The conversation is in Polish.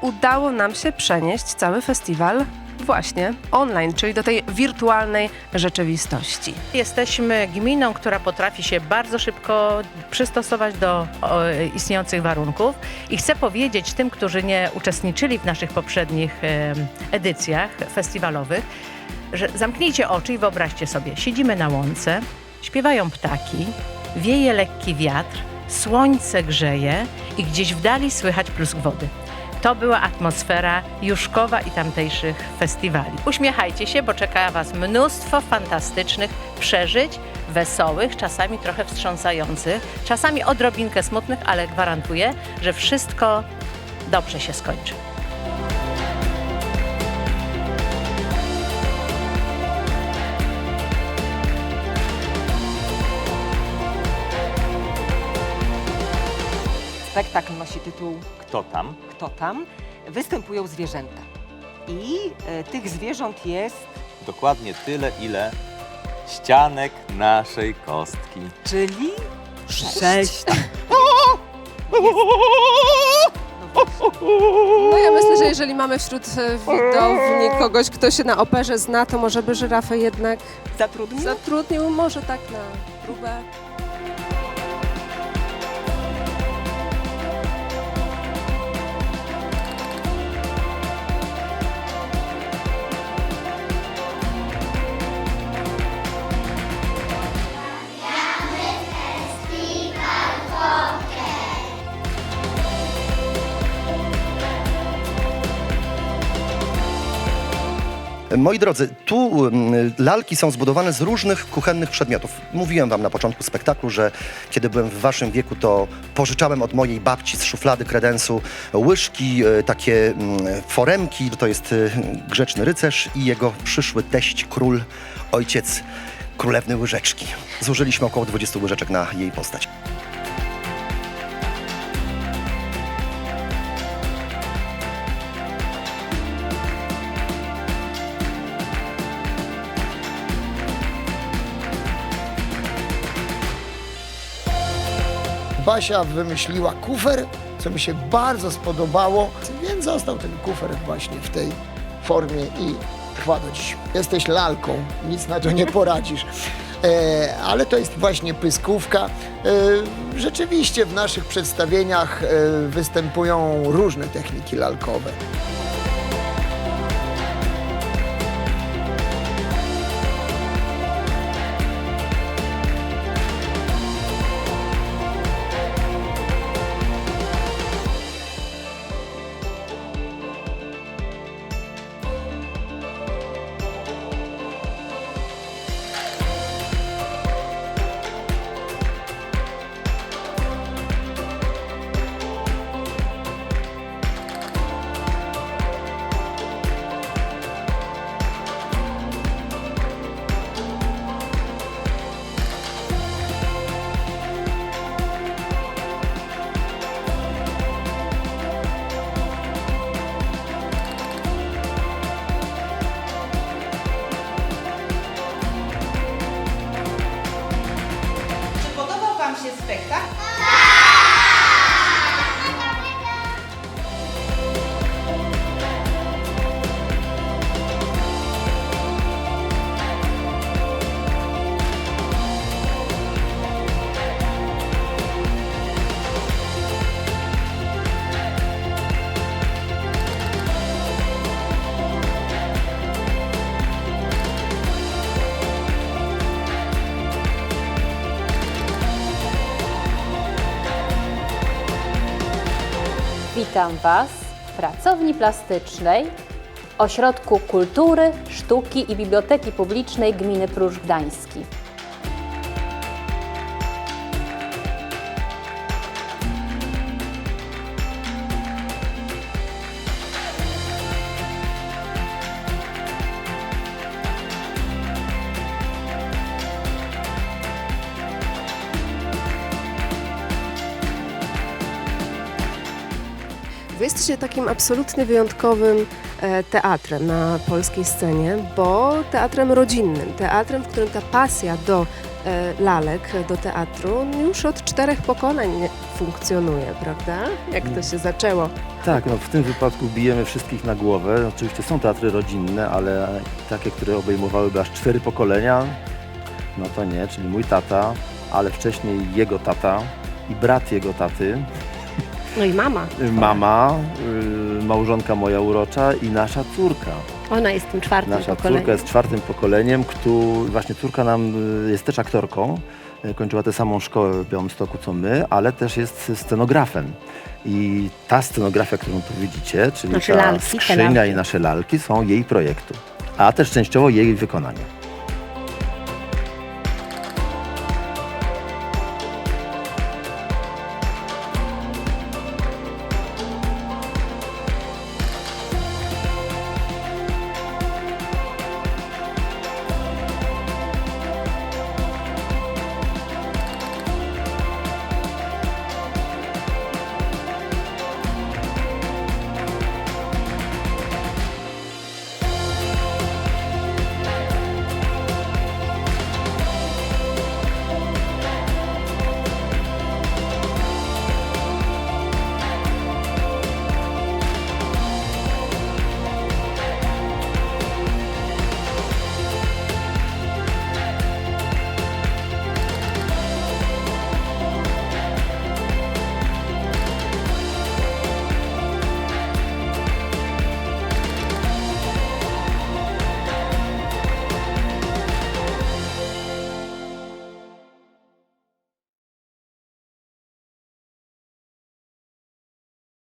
udało nam się przenieść cały festiwal właśnie online, czyli do tej wirtualnej rzeczywistości. Jesteśmy gminą, która potrafi się bardzo szybko przystosować do o, istniejących warunków i chcę powiedzieć tym, którzy nie uczestniczyli w naszych poprzednich em, edycjach festiwalowych, że zamknijcie oczy i wyobraźcie sobie, siedzimy na łące, śpiewają ptaki, wieje lekki wiatr, słońce grzeje i gdzieś w dali słychać plusk wody. To była atmosfera Juszkowa i tamtejszych festiwali. Uśmiechajcie się, bo czeka Was mnóstwo fantastycznych przeżyć, wesołych, czasami trochę wstrząsających, czasami odrobinkę smutnych, ale gwarantuję, że wszystko dobrze się skończy. Spektakl nosi tytuł Kto tam? Kto tam? Występują zwierzęta. I e, tych zwierząt jest, Dokładnie tyle, ile ścianek naszej kostki. czyli sześć. No ja myślę, że jeżeli mamy wśród e, widowni kogoś, kto się na operze zna, to może by żyrafę jednak Zatrudnił? zatrudnił, może tak na próbę. Moi drodzy, tu mm, lalki są zbudowane z różnych kuchennych przedmiotów. Mówiłem wam na początku spektaklu, że kiedy byłem w waszym wieku, to pożyczałem od mojej babci z szuflady kredensu łyżki, e, takie mm, foremki. To jest e, grzeczny rycerz i jego przyszły teść, król, ojciec królewny łyżeczki. Zużyliśmy około 20 łyżeczek na jej postać. Basia wymyśliła kufer, co mi się bardzo spodobało, więc został ten kufer właśnie w tej formie i trwa do dziś. Jesteś lalką, nic na to nie poradzisz. E, ale to jest właśnie pyskówka. E, rzeczywiście w naszych przedstawieniach e, występują różne techniki lalkowe. Wam się spektakl? Witam Was w pracowni plastycznej Ośrodku Kultury, Sztuki i Biblioteki Publicznej Gminy Pruszcz Gdański. Jesteście takim absolutnie wyjątkowym e, teatrem na polskiej scenie, bo teatrem rodzinnym, teatrem, w którym ta pasja do e, lalek do teatru już od czterech pokoleń funkcjonuje, prawda? Jak to się zaczęło? Tak, no w tym wypadku bijemy wszystkich na głowę. Oczywiście są teatry rodzinne, ale takie, które obejmowałyby aż cztery pokolenia, no to nie, czyli mój tata, ale wcześniej jego tata i brat jego taty, No i mama. mama, y, małżonka moja urocza i nasza córka. Ona jest tym czwartym Nasza pokoleniem. córka jest czwartym pokoleniem, który właśnie córka nam y, jest też aktorką. y, Kończyła tę samą szkołę w Białymstoku co my, ale też jest scenografem. I ta scenografia, którą tu widzicie, czyli Nasze ta lalki, te skrzynia lalki. i nasze lalki są jej projektu, a też częściowo jej wykonania.